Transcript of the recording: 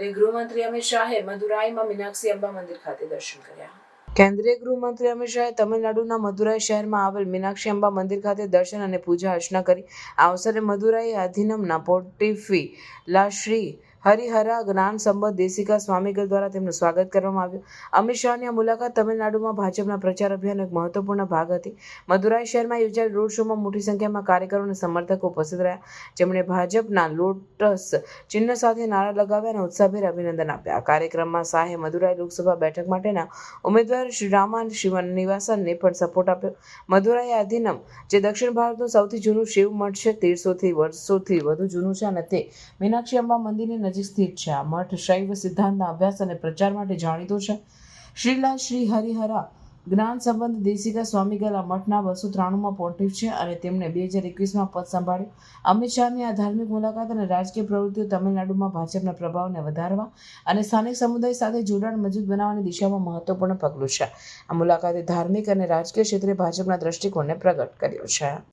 કેન્દ્રીય ગૃહમંત્રી અમિત શાહે મદુરાઈમાં મીનાક્ષી અંબા મંદિર ખાતે દર્શન કર્યા. કેન્દ્રીય ગૃહમંત્રી અમિત શાહે તમિલનાડુના મદુરાઈ શહેરમાં આવેલ મીનાક્ષી અંબા મંદિર ખાતે દર્શન અને પૂજા અર્ચના કરી. આ અવસરે મદુરાઈ અધિનમના લા શ્રી હરિહરા જ્ઞાન સંબંધ દેશિકા સ્વામીગલ દ્વારા તેમનું સ્વાગત કરવામાં આવ્યું. અમિત શાહની આ મુલાકાત તમિલનાડુમાં ભાજપના પ્રચાર અભિયાનનો એક મહત્વપૂર્ણ ભાગ હતી. મદુરાઈ શહેરમાં યોજાયેલ રોડ શોમાં મોટી સંખ્યામાં કાર્યકરો અને સમર્થકો ઉપસ્થિત રહ્યા. જેમણે ભાજપના લોટસ ચિહ્ન સાથે નારા લગાવ્યા અને ઉત્સાહભેર અભિનંદન આપ્યા. આ કાર્યક્રમમાં શાહે મદુરાઈ લોકસભા બેઠક માટેના ઉમેદવાર શ્રી રામાન શ્રીનિવાસનને પણ સપોર્ટ આપ્યો. મદુરાઈ અધિનમ, જે દક્ષિણ ભારતનું સૌથી જૂનું શિવ મઠ છે, તેરસોથી વર્ષોથી વધુ જૂનું છે અને તે મીનાક્ષી અંબા મંદિરની નજીક સ્થિત છે. આ મઠ શૈવ સિદ્ધાંતના અભ્યાસ અને પ્રચાર માટે જાણીતો છે. શ્રીલા શ્રી હરિહરા જ્ઞાન સંબંધ દેશિકા સ્વામીગલ મઠના બસો ત્રાણુંમાં પોન્ટિફ છે અને તેમણે બે હજાર એકવીસમાં પદ સંભાળ્યું. અમિત શાહની આ ધાર્મિક મુલાકાત અને રાજકીય પ્રવૃત્તિઓ તમિલનાડુમાં ભાજપના પ્રભાવને વધારવા અને સ્થાનિક સમુદાય સાથે જોડાણ મજબૂત બનાવવાની દિશામાં મહત્વપૂર્ણ પગલું છે. આ મુલાકાતે ધાર્મિક અને રાજકીય ક્ષેત્રે ભાજપના દ્રષ્ટિકોણને પ્રગટ કર્યો છે.